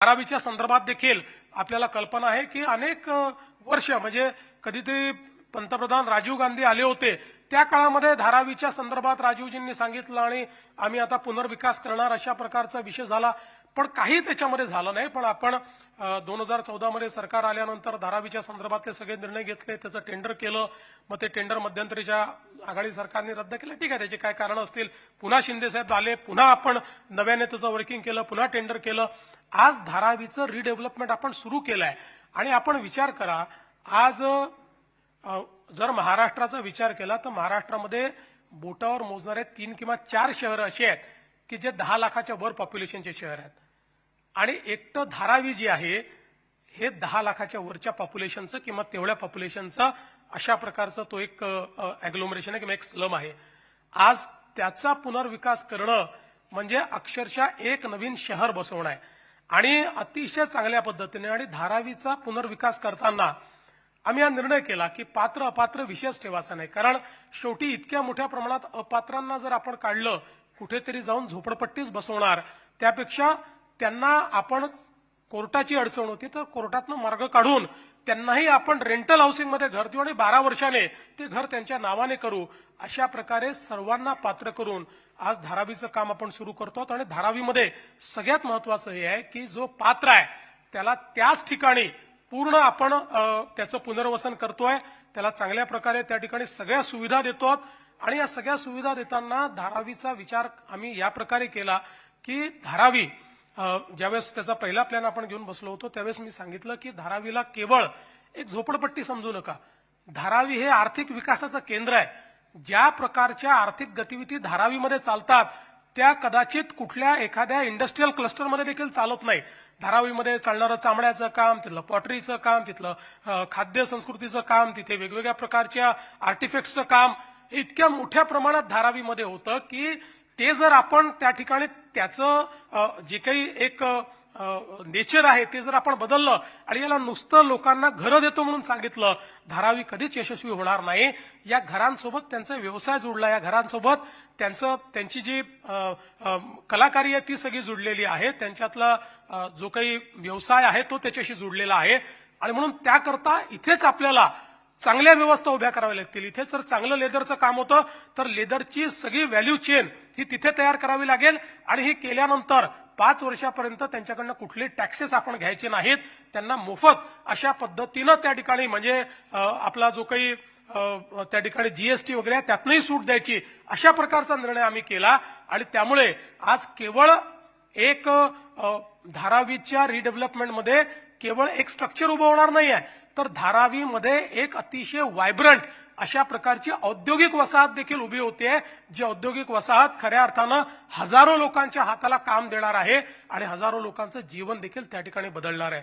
बारावीच्या संदर्भात देखील आपल्याला कल्पना आहे की अनेक वर्ष म्हणजे कधीतरी पंतप्रधान राजीव गांधी आले होते त्या काळामध्ये धारावीच्या संदर्भात राजीवजींनी सांगितलं आणि आम्ही आता पुनर्विकास करणार अशा प्रकारचा विषय झाला. पण काही त्याच्यामध्ये झालं नाही पण आपण दोन हजार चौदामध्ये सरकार आल्यानंतर धारावीच्या संदर्भातले सगळे निर्णय घेतले त्याचं टेंडर केलं मग ते टेंडर मध्यंतरीच्या आघाडी सरकारने रद्द केलं. ठीक आहे त्याचे काय कारण असतील? पुन्हा शिंदेसाहेब आले पुन्हा आपण नव्याने त्याचं वर्किंग केलं पुन्हा टेंडर केलं. आज धारावीचं रिडेव्हलपमेंट आपण सुरू केलंय. आणि आपण विचार करा आज जर महाराष्ट्राचा विचार केला तर महाराष्ट्रामध्ये बोटावर मोजणारे तीन किंवा चार शहरं अशी आहेत की जे दहा लाखाच्या वर पॉप्युलेशनचे शहर आहेत. आणि एकटं धारावी जी आहे हे दहा लाखाच्या वरच्या पॉप्युलेशनचं किंवा तेवढ्या पॉप्युलेशनचा अशा प्रकारचं तो एक अॅग्लोमरेशन आहे किंवा एक स्लम आहे. आज त्याचा पुनर्विकास करणं म्हणजे अक्षरशः एक नवीन शहर बसवणं आहे. आणि अतिशय चांगल्या पद्धतीने आणि धारावीचा पुनर्विकास करताना आम्ही हा निर्णय केला की पात्र अपात्र विशेष ठेवायचा नाही. कारण शेवटी इतक्या मोठ्या प्रमाणात अपात्रांना जर आपण काढलं कुठेतरी जाऊन झोपडपट्टीच बसवणार. त्यापेक्षा त्यांना आपण कोर्टाची अडचण होती तर कोर्टातनं मार्ग काढून त्यांनाही आपण रेंटल हाऊसिंगमध्ये घर देऊ आणि बारा वर्षाने ते घर त्यांच्या नावाने करू. अशा प्रकारे सर्वांना पात्र करून आज धारावीचं काम आपण सुरू करतो आणि धारावीमध्ये सगळ्यात महत्वाचं हे आहे की जो पात्र आहे त्याला त्याच ठिकाणी पूर्ण आपण त्याचं पुनर्वसन करतोय. त्याला चांगल्या प्रकारे त्या ठिकाणी सगळ्या सुविधा देतो आणि या सगळ्या सुविधा देताना धारावीचा विचार आम्ही या प्रकारे केला की धारावी ज्यावेळेस त्याचा पहिला प्लॅन आपण घेऊन बसलो होतो त्यावेळेस मी सांगितलं की धारावीला केवळ एक झोपडपट्टी समजू नका. धारावी हे आर्थिक विकासाचं केंद्र आहे. ज्या प्रकारच्या आर्थिक गतिविधी धारावीमध्ये चालतात त्या कदाचित कुठल्या एखाद्या इंडस्ट्रीयल क्लस्टरमध्ये देखील चालत नाही. धारावीमध्ये चालणारं चामड्याचं काम तिथलं पॉटरीचं काम तिथलं खाद्य संस्कृतीचं काम तिथे वेगवेगळ्या प्रकारच्या आर्टिफॅक्टचं काम इतक्या मोठ्या प्रमाणात धारावीमध्ये होतं की ते जर आपण त्या ठिकाणी त्याचं जे काही एक नेचर आहे ते जर आपण बदललं आणि याला नुसतं लोकांना घरं देतो म्हणून सांगितलं धारावी कधीच यशस्वी होणार नाही. या घरांसोबत त्यांचा व्यवसाय जुडला या घरांसोबत त्यांचं त्यांची जी कलाकारी आहे ती सगळी जुडलेली आहे त्यांच्यातला जो काही व्यवसाय आहे तो त्याच्याशी जुडलेला आहे. आणि म्हणून त्याकरता इथेच आपल्याला चांगल्या व्यवस्था उभ्या कराव्या लागतील. इथे जर चांगलं लेदरचं काम होतं तर लेदरची सगळी व्हॅल्यू चेन ही तिथे तयार करावी लागेल. आणि हे केल्यानंतर पाच वर्षापर्यंत त्यांच्याकडनं कुठले टॅक्सेस आपण घ्यायचे नाहीत त्यांना मोफत अशा पद्धतीनं त्या ठिकाणी म्हणजे आपला जो काही त्या ठिकाणी जीएसटी वगैरे आहे, त्यातनंही सूट द्यायची. अशा प्रकारचा निर्णय आम्ही केला आणि त्यामुळे आज केवळ एक धारावीच्या रिडेव्हलपमेंटमध्ये केवळ एक स्ट्रक्चर उभं होणार नाही आहे तर धारावीमध्ये एक अतिशय व्हायब्रंट अशा प्रकारची औद्योगिक वसाहत देखील उभी होते जी औद्योगिक वसाहत खऱ्या अर्थानं हजारो लोकांच्या हाताला काम देणार आहे आणि हजारो लोकांचं जीवन देखील त्या ठिकाणी बदलणार आहे.